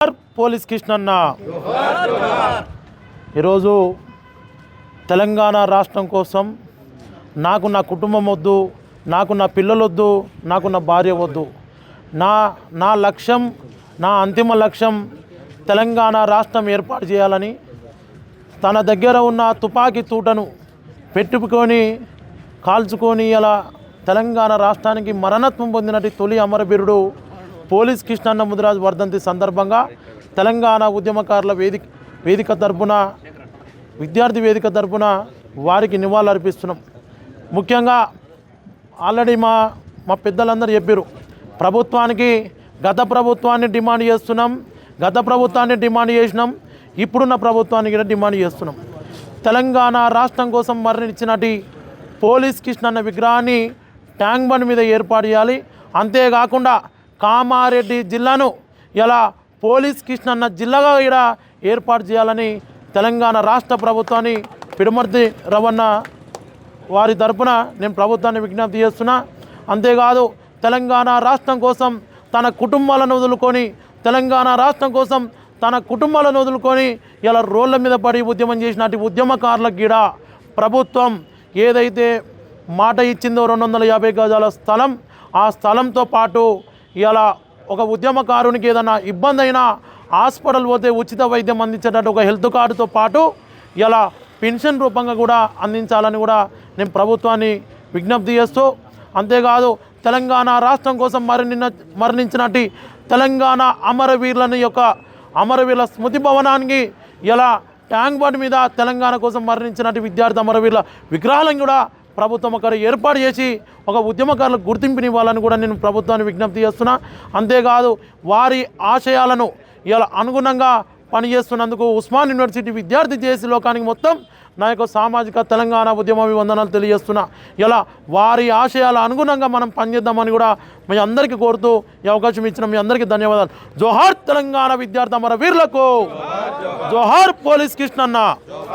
Police కృష్ణన్న ఈరోజు తెలంగాణ రాష్ట్రం కోసం నాకు నా కుటుంబం వద్దు నాకు నా పిల్లలొద్దు నాకు నా భార్య వద్దు. నా నా లక్ష్యం నా అంతిమ లక్ష్యం తెలంగాణ రాష్ట్రం ఏర్పాటు చేయాలని తన దగ్గర ఉన్న తుపాకీ తూటను పెట్టుకొని కాల్చుకొని అలా తెలంగాణ రాష్ట్రానికి మరణత్వం పొందినటి తొలి అమరవీరుడు పోలీస్ కృష్ణన్న ముదిరాజు వర్ధంతి సందర్భంగా తెలంగాణ ఉద్యమకారుల వేదిక వేదిక తరపున విద్యార్థి వేదిక తరపున వారికి నివాళులర్పిస్తున్నాం ముఖ్యంగా ఆల్రెడీ మా మా పెద్దలందరూ చెప్పారు ప్రభుత్వానికి గత ప్రభుత్వాన్ని డిమాండ్ చేస్తున్నాం గత ప్రభుత్వాన్ని డిమాండ్ చేసినాం ఇప్పుడున్న ప్రభుత్వాన్ని కూడా డిమాండ్ చేస్తున్నాం. తెలంగాణ రాష్ట్రం కోసం మరణించినటి పోలీస్ కృష్ణన్న విగ్రహాన్ని ట్యాంక్ బండ్ మీద ఏర్పాటు చేయాలి. అంతేకాకుండా కామారెడ్డి జిల్లాను ఇలా పోలీస్ కృష్ణన్న జిల్లాగా ఇక్కడ ఏర్పాటు చేయాలని తెలంగాణ రాష్ట్ర ప్రభుత్వాన్ని పిడమర్తి రవణ వారి తరపున నేను ప్రభుత్వాన్ని విజ్ఞప్తి చేస్తున్నా. అంతేకాదు తెలంగాణ రాష్ట్రం కోసం తన కుటుంబాలను వదులుకొని తెలంగాణ రాష్ట్రం కోసం తన కుటుంబాలను వదులుకొని ఇలా రోడ్ల మీద పడి ఉద్యమం చేసినటువంటి ఉద్యమకారులకు కూడా ప్రభుత్వం ఏదైతే మాట ఇచ్చిందో రెండు వందల యాభై గజాల స్థలం ఆ స్థలంతో పాటు ఇలా ఒక ఉద్యమకారునికి ఏదైనా ఇబ్బంది అయినా హాస్పిటల్ పోతే ఉచిత వైద్యం అందించేటట్టు ఒక హెల్త్ కార్డుతో పాటు ఇలా పెన్షన్ రూపంగా కూడా అందించాలని కూడా నేను ప్రభుత్వాన్ని విజ్ఞప్తి చేస్తూ అంతేకాదు తెలంగాణ రాష్ట్రం కోసం మరణిన మరణించినట్టు తెలంగాణ అమరవీరులని యొక్క అమరవీరుల స్మృతి భవనానికి ఇలా ట్యాంక్ బండ్ మీద తెలంగాణ కోసం మరణించినట్టు విద్యార్థి అమరవీరుల విగ్రహాలను కూడా ప్రభుత్వం ఒకరు ఏర్పాటు చేసి ఒక ఉద్యమకారులకు గుర్తింపునివ్వాలని కూడా నేను ప్రభుత్వాన్ని విజ్ఞప్తి చేస్తున్నా. అంతేకాదు వారి ఆశయాలను ఇలా అనుగుణంగా పనిచేస్తున్నందుకు ఉస్మాన్ యూనివర్సిటీ విద్యార్థి చేసి లోకానికి మొత్తం నా యొక్క సామాజిక తెలంగాణ ఉద్యమ అభివందనాలు తెలియజేస్తున్నా. ఇలా వారి ఆశయాల అనుగుణంగా మనం పనిచేద్దామని కూడా మీ అందరికీ కోరుతూ ఈ అవకాశం ఇచ్చిన మీ అందరికీ ధన్యవాదాలు. జోహార్ తెలంగాణ విద్యార్థి అమర వీరులకు జోహార్ పోలీస్ కృష్ణన్న.